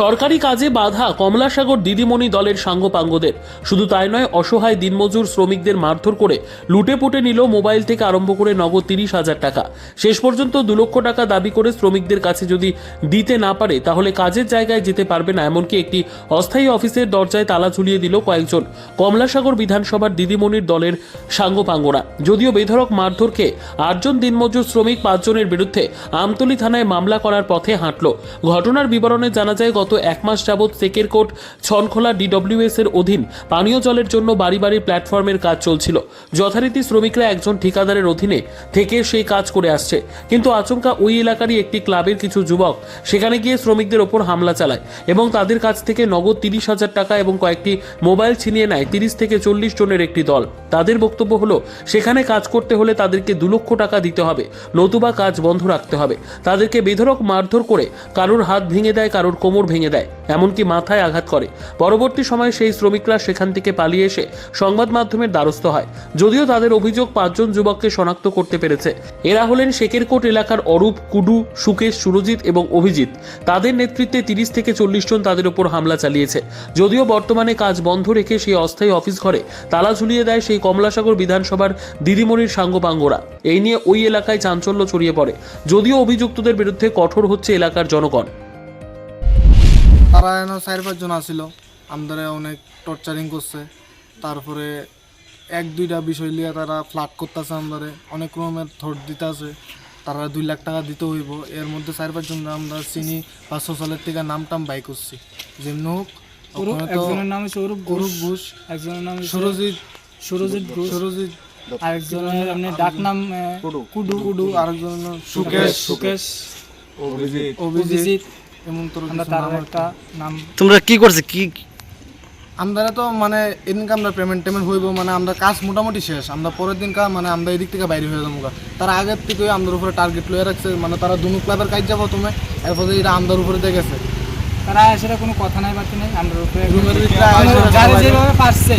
সরকারি কাজে বাধা কমলাসাগর দিদিমণি দলের সাঙ্গপাঙ্গদের। শুধু তাই নয়, অসহায় দিনমজুর শ্রমিকদের মারধর করে লুটে পুটে নিল মোবাইল থেকে আরম্ভ করে নগদ তিরিশ হাজার টাকা। শেষ পর্যন্ত দু লক্ষ টাকা দাবি করে শ্রমিকদের কাছে যদি দিতে না পারে, তাহলে কাজের জায়গায় যেতে পারবে না, এমনকি একটি অস্থায়ী অফিসের দরজায় তালা ঝুলিয়ে দিল কয়েকজন। কমলাসাগর বিধানসভার দিদিমণির দলের সাঙ্গপাঙ্গরা। যদিও বেধরক মারধর খেয়ে আটজন দিনমজুর শ্রমিক পাঁচজনের বিরুদ্ধে আমতলী থানায় মামলা করার পথে হাঁটল। ঘটনার বিবরণে জানা যায়, গত এক মাস যাবৎ সেকেরকোট ছনখোলা ডিডব্লিউএস এর অধীন পানীয় জলের জন্য বাড়ি বাড়ি প্ল্যাটফর্মের কাজ চলছিল। যথারীতি শ্রমিকরা একজন ঠিকাদারের অধীনে থেকে সেই কাজ করে আসছে। কিন্তু আচমকা ওই এলাকারই একটি ক্লাবের কিছু যুবক সেখানে গিয়ে শ্রমিকদের ওপর হামলা চালায় এবং তাদের কাছ থেকে নগদ তিরিশ হাজার টাকা এবং কয়েকটি মোবাইল ছিনিয়ে নেয়। তিরিশ থেকে চল্লিশ জনের একটি দল। তাদের বক্তব্য হলো, সেখানে কাজ করতে হলে তাদেরকে দু লক্ষ টাকা দিতে হবে, নতুবা কাজ বন্ধ রাখতে হবে। তাদেরকে বেধরক মারধর করে কারোর হাত ভেঙে দেয়, কারোর কোমর ভেঙে দেয়, এমনকি মাথায় আঘাত করে। পরবর্তী সময়ে সেই শ্রমিকরা সেখান থেকে পালিয়ে এসে সংবাদ মাধ্যমের দ্বারস্থ হয়, যদিও তাদের অভিযোগ পাঁচজন যুবককে শনাক্ত করতে পেরেছে। এরা হলেন শেকেরকোট এলাকার অরূপ, কুডু, সুকেশ, সুরজিৎ এবং অভিজিৎ। তাদের নেতৃত্বে তিরিশ থেকে চল্লিশ জন তাদের উপর হামলা চালিয়েছে। যদিও বর্তমানে কাজ বন্ধ রেখে সেই অস্থায়ী অফিস ঘরে তালা ঝুলিয়ে দেয় সেই কমলাসাগর বিধানসভার দিদিমণির সাঙ্গপাঙ্গরা। এই নিয়ে ওই এলাকায় চাঞ্চল্য ছড়িয়ে পড়ে। যদিও অভিযুক্তদের বিরুদ্ধে কঠোর হচ্ছে এলাকার জনগণ। তারা এনে চার পাঁচজন আসিল আমাদের অনেক টর্চারিং করছে। তারপরে এক দুইটা বিষয় নিয়ে তারা ফ্লাট করতেছে আমাদের। অনেক রকমের থট দিতেছে তারা দুই লাখ টাকা দিতে হইব। এর মধ্যে চার পাঁচজন আমরা চিনি বা সোশ্যালের থেকে নাম টাম বাই করছি। যেমনি হোক একজনের নাম হচ্ছে অরূপ অরূপ ঘোষ একজনের নাম সুরজিৎ সুরজিৎ ঘোষ। সুরজিৎ। আরেকজনের আপনি ডাক নাম কুডু। কুডু আরেকজন হলো সুকেশ সুকেশ। অভিজিৎ। অভিজিৎ। এমন তোর একটা নাম তোমরা কি করছে? কি আমরা তো মানে এদিনকে আমরা পেমেন্ট টেমেন্ট হইব মানে আমরা কাজ মোটামুটি শেষ। আমরা পরের দিন কা মানে আমরা এদিক থেকে বাইরে হয়ে যাব। তারা আগের থেকে আমাদের উপরে টার্গেট লয়ে রাখছে মানে তারা দুনু ক্লাবের কাজ যাব তুমি এরপরে এটা আমাদের উপরে দিয়ে গেছে। তারা সেটা কোনো কথা নাই বাকি নেই। আমরা উপরে যেভাবে পারছে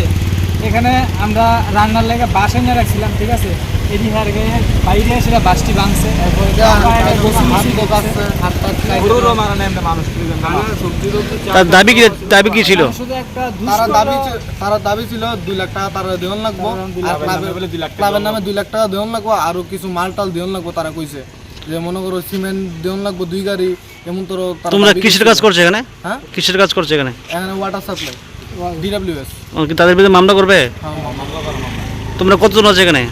এখানে আমরা রান্নার লেগে বাস এনে রাখছিলাম ঠিক আছে? এদি হার গিয়ে বাইরে সেটা বাসটি ভাঙছে। এটা। তার দাবি কি দাবি কি ছিল? শুধু একটা তারা দুষ্কর- দাবি ছিল- তারা দাবি ছিল দুই লাখ টাকা তারা দেওয়ান লাগবো। আর ক্লাবের ক্লাবের নামে দুই লাখ টাকা দেওয়ান লাগবো আরও কিছু মাল টাল দেওয়ান লাগবো তারা কইছে। যে মনে করো সিমেন্ট দেওয়ান লাগবো দুই গাড়ি এমন তোর তোমরা কিসের কাজ করছ এখানে? হ্যাঁ? কিসের কাজ করছ এখানে? এখানে ওয়াটার সাপ্লাই ডিডাব্লিউএস তাদের বিরুদ্ধে মামলা করবে? তোমরা কতজন আছে এখানে?